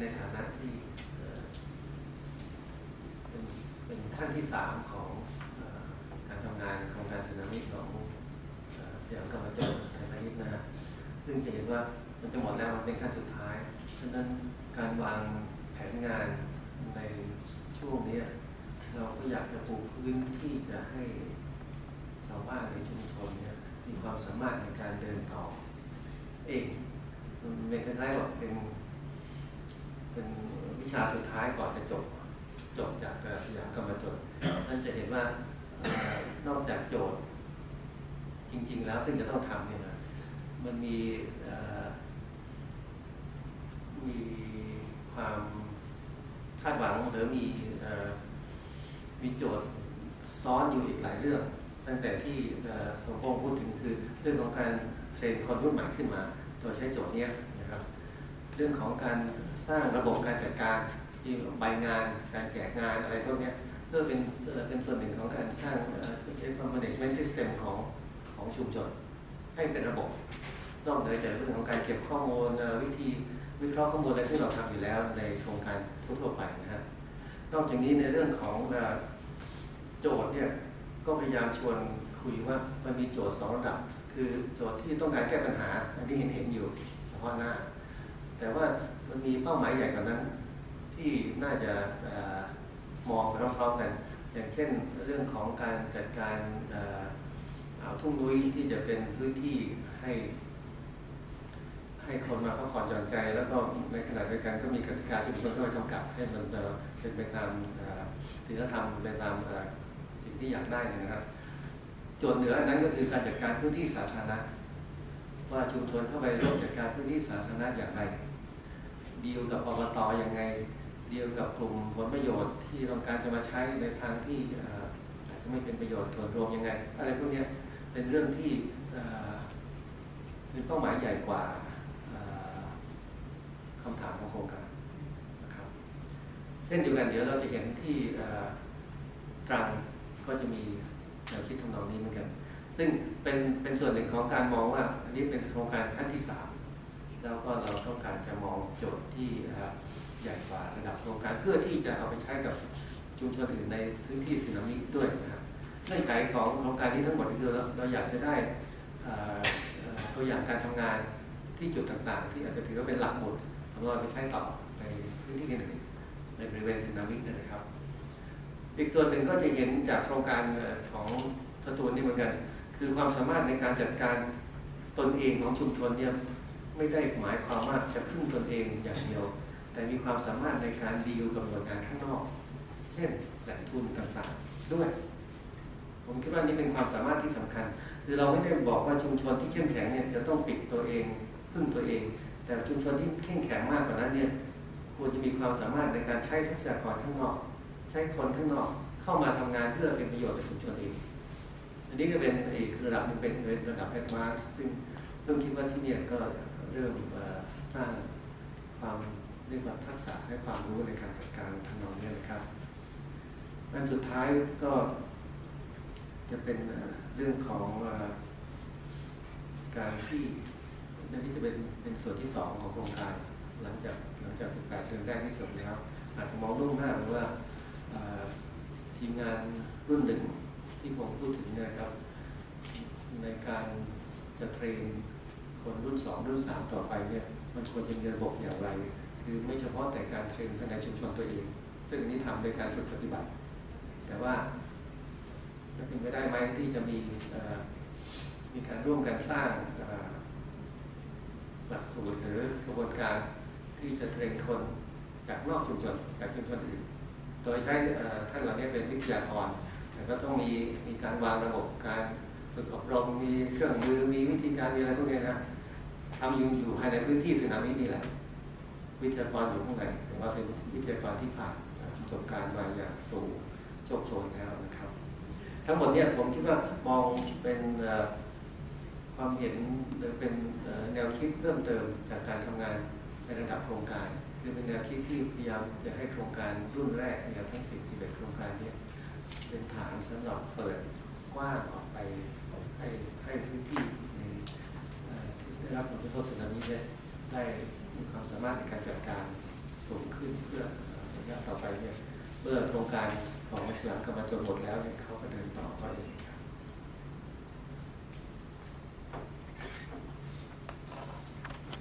ในฐานะที่เป็นเป็นขั้นที่สามของอการทำงานโครงการสึนามิของเอ่อสยามกรรมจนไทยพาณิชย์นะฮะซึ่งจะเห็นว่ามันจะหมดแล้วมันเป็นขั้นสุดท้ายฉะนั้นการวางแผนงานในช่วงนี้เราก็อยากจะปูพื้นที่จะให้ชาวบ้านในชุมชนเนี่ยมีความสามารถในการเดินต่อ เองมันเป็นคล้ายๆว่าเป็น เป็นวิชาสุดท้ายก่อนจะจบจบจากสยามกรรมจดนั่นจะเห็นว่านอกจากโจทย์ จริง ๆ แล้วซึ่งจะต้องทำเนี่ยนะมันมีมีความคาดหวังหรือมีมีโจทย์ซ้อนอยู่อีกหลายเรื่อง ตั้งแต่ที่สมพงษ์พูดถึงคือเรื่องของการเทรนคนรุ่นใหม่ขึ้นมา โดยใช้โจทย์เนี้ย เรื่องของการสร้างระบบการจัดการที่ใบงาน การแจกงานอะไรพวกนี้เพื่อเป็นเป็นส่วนหนึ่งของการสร้างเอ่อเรียกว่า management system ของของชุมชนให้เป็นระบบนอกเหนือจากเรื่องของการเก็บข้อมูลวิธีวิเคราะห์ข้อมูลอะไรซึ่งเราทำอยู่แล้วในโครงการทั่วไปนะฮะนอกจากนี้ในเรื่องของโจทย์เนี่ยก็พยายามชวนคุยว่ามันมีโจทย์สองระดับ คือโจทย์ที่ต้องการแก้ปัญหาอันที่เห็นเห็นอยู่เฉพาะหน้า แต่ว่ามันมีเป้าหมายใหญ่กว่านั้น ที่น่าจะมองไปพร้อมๆกัน อย่างเช่นเรื่องของการจัดการเอาทุ่งนุ้ยที่จะเป็นพื้นที่ให้ ให้คนมาพักผ่อนหย่อนใจ แล้วก็ในขณะเดียวกันก็มีกติกาชุมชนเข้าไปกำกับ ให้มันเป็นไปตามศีลธรรมเป็นไปตามสิ่งที่อยากได้เนี่ยนะครับโจทย์เหนืออันนั้นก็คือการจัดการพื้นที่สาธารณะ ว่าชุมชนเข้าไปร่วมจัดการพื้นที่สาธารณะอย่างไรดีลกับอบตอยังไงดีลกับกลุ่มผลประโยชน์ที่ต้องการจะมาใช้ในทางที่อาจจะไม่เป็นประโยชน์ส่วนรวมยังไง อะไรพวกนี้เป็นเรื่องที่เป็นเป้าหมายใหญ่กว่าคำถามของโครงการนะครับเช่นเดียวกันเดี๋ยวเราจะเห็นที่ตรังก็จะมีแนวคิดทำนองนี้เหมือนกัน ซึ่งเป็นเป็นส่วนหนึ่งของการมองว่า อันนี้เป็นโครงการขั้นที่สามแล้วก็เราต้องการจะมองโจทย์ที่ใหญ่กว่าระดับโครงการเพื่อที่จะเอาไปใช้กับชุมชนอื่นในพื้นที่สึนามิด้วยนะครับเงื่อนไขของโครงการนี้ทั้งหมดคือเราเราอยากจะได้ตัวอย่างการทำงานที่จุดต่างๆ ที่อาจจะถือว่าเป็นหลักหมุดสำหรับเอาไปใช้ต่อในพื้นที่อื่นในบริเวณสึนามิเนยนะครับ อีกส่วนหนึ่งก็จะเห็นจากโครงการของสตูลนี่เหมือนกัน คือความสามารถในการจัดการตนเองของชุมชนเนี่ยไม่ได้หมายความว่าจะพึ่งตนเองอย่างเดียว แต่มีความสามารถในการดีลกับหน่วยงานข้างนอก เช่นแหล่งทุนต่างๆด้วย ผมคิดว่านี่เป็นความสามารถที่สำคัญ คือเราไม่ได้บอกว่าชุมชนที่เข้มแข็งเนี่ยจะต้องปิดตัวเองพึ่งตัวเอง แต่ชุมชนที่เข้มแข็งมากกว่านั้นเนี่ยควรจะมีความสามารถในการใช้ทรัพยากรข้างนอก ใช้คนข้างนอกเข้ามาทำงานเพื่อเป็นประโยชน์กับชุมชนเอง นนี้ก็เป็นอีกระดับหนึ่งเป็นระดับแอดวานซ์ซึ่งเริ่มคิดว่าที่เนี่ยก็เริ่มเอ่อสร้างความเรียกว่าทักษะและความรู้ในการจัดการทำนองนี้นะครับอันสุดท้ายก็จะเป็นเรื่องของการที่นั่นที่จะเป็นเป็นส่วนที่สองของโครงการหลังจากหลังจาก 18 เดือนแรกที่จบแล้ว อาจจะมองล่วงหน้าว่าทีมงานรุ่นหนึ่ง ที่ผมพูดถึงเนะครับ ในการจะเทรนคนรุ่นสองรุ่นสามต่อไปเนี่ยมันควรจะมีระบบอย่างไร คือไม่เฉพาะแต่การเทรนภายในชุมชนตัวเอง ซึ่งนี้ทำโดยการฝึกปฏิบัติ แต่ว่าจะเป็นไปได้ไหมที่จะมีมีการร่วมกันสร้างหลักสูตรหรือกระบวนการที่จะเทรนคนจากนอกชุมชนจากชุมชนอื่น โดยใช้ท่านเหล่านี้เป็นวิทยากร แต่ก็ต้องมีมีการวางระบบการฝึกอบรมมีเครื่องมือมีวิธีการมีอะไรพวกนี้นะทำอยู่อยู่ภายในพื้นที่สนามินี่แหละ วิทยากรอยู่ข้างในแต่ว่าเป็นวิทยากรที่ผ่านประสบการณ์มาอย่างสูงโชคโชนแล้วนะครับ ทั้งหมดเนี่ยผมคิดว่ามองเป็นความเห็นหรือเป็นแนวคิดเพิ่มเติมจากการทำงานในระดับโครงการ คือเป็นแนวคิดที่พยายามจะให้โครงการรุ่นแรกเนี่ยทั้ง10 11โครงการเนี่ย เป็นฐานสำหรับเปิดกว้างออกไปให้ให้พื้นที่ในที่ได้รับผลกระทบสึนามิเนี่ยได้มีความสามารถในการจัดการสูงขึ้นเพื่อระยะต่อไปเนี่ยเมื่อโครงการของสนามกรรมจนหมดแล้วเนี่ยเขาก็เดินต่อไป